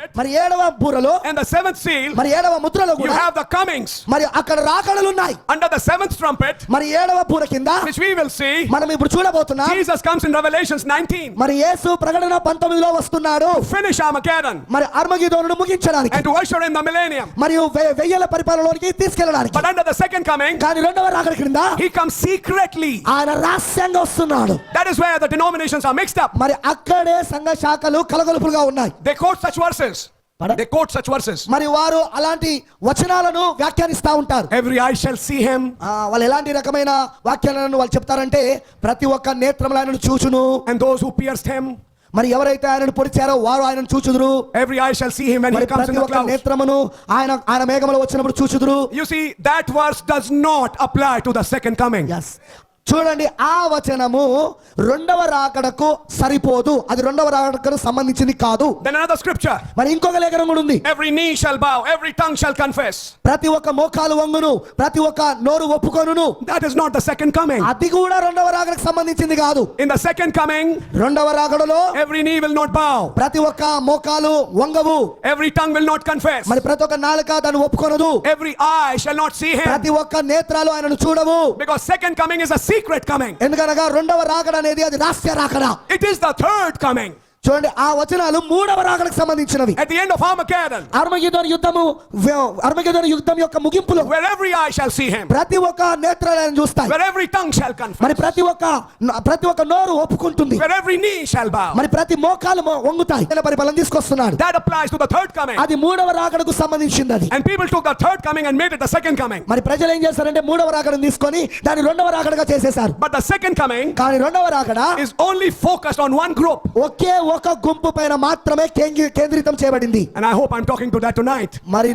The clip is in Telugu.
trumpet మరి ఏడవ బూరలో and the seventh seal, మరి ఏడవ ముద్రలో you కూడా have the comings. మరి అక్కడ రాకడలు ఉన్నాయి Under the seventh trumpet, మరి ఏడవ బూర కింద which we will see, మనం ఇప్పుడు చూడబోతున్నాం Jesus comes in Revelations 19 మరి యేసు ప్రకటన పంతొమ్మిదిలో వస్తున్నాడు to finish Armageddon మరి అర్మగిదోనుడు ముగించడానికి and to usher in the millennium. మరియు వె- వెయ్యేల పరిపాలనలోనికి తీసుకెళ్ళడానికి But under the second coming, కానీ రెండవ రాకడ క్రింద he comes secretly. ఆయన రహస్యంగా వస్తున్నాడు That is where the denominations are mixed up. మరి అక్కడే సంఘ శాఖలు కలగలుపులుగా ఉన్నాయి They quote such verses. They quote such verses. మరి వారు అలాంటి వచనాలను వ్యాఖ్యానిస్తా ఉంటారు Every eye shall see him, వాళ్ళు ఎలాంటి రకమైన వాక్యాలను వాళ్ళు చెప్తారంటే ప్రతి ఒక్క నేత్రములు ఆయనను చూచును and those who pierced him, మరి ఎవరైతే ఆయనను పొడిచారో వారు ఆయనను చూచుదురు every eye shall see him when he మరి comes in ప్రతి the ఒక్క clouds. నేత్రమును ఆయన ఆయన మేఘములో వచ్చినప్పుడు చూచుదురు You see, that verse does not apply to the second coming. Yes చూడండి ఆ వచనము రెండవ రాకడకు సరిపోదు. అది రెండవ రాకడకు సంబంధించింది కాదు. దెన్ అనదర్ స్క్రిప్చర్ మరి ఇంకొక లేఖనం కూడా ఉంది. Every knee shall bow every tongue shall confess ప్రతి ఒక్క మోకాలు వంగును ప్రతి ఒక్క నోరు ఒప్పుకొనును. That is not the second coming అది కూడా రెండవ రాకడకు సంబంధించింది కాదు. ఇన్ ద సెకండ్ కమింగ్ రెండవ రాకడలో ఎవ్రీ నీ విల్ నాట్ బావ్ ప్రతి ఒక్క మోకాలు వంగవు. Every tongue will not confess మరి ప్రతి ఒక్క నాలుక దాన్ని ఒప్పుకొనదు. Every eye shall not see him ప్రతి ఒక్క నేత్రాలు ఆయనను చూడవు. Because second coming is a see secret coming. ఎందుకనగా రెండవ రాకడ అనేది అది రహస్య రాకడ It is the third coming. చూడండి ఆ వచనాలు మూడవ రాకడకు సంబంధించినవి At the end of Armageddon, అర్మగిదోని యుద్ధము అర్మగిదోని యుద్ధం యొక్క ముగింపులో where every eye shall see him, ప్రతి ఒక్క నేత్రాలు ఆయన చూస్తాయి where every tongue shall confess, మరి ప్రతి ఒక్క ప్రతి ఒక్క నోరు ఒప్పుకుంటుంది where every knee shall bow. మరి ప్రతి మోకాలు వంగుతాయి పరిపాలన తీసుకొస్తున్నాడు That applies to the third coming. అది మూడవ రాకడకు సంబంధించింది అది And people took the third coming and made it the second coming. మరి ప్రజలు ఏం చేస్తారంటే మూడవ రాకడను తీసుకొని దాన్ని రెండవ రాకడగా చేసేశారు But the second coming కానీ రెండవ రాకడ is only focused on one group. ఒకే ఒక గుంపు పైన మాత్రమే కేంద్రీకృతం చేయబడింది. I hope I'm talking to that tonight మరి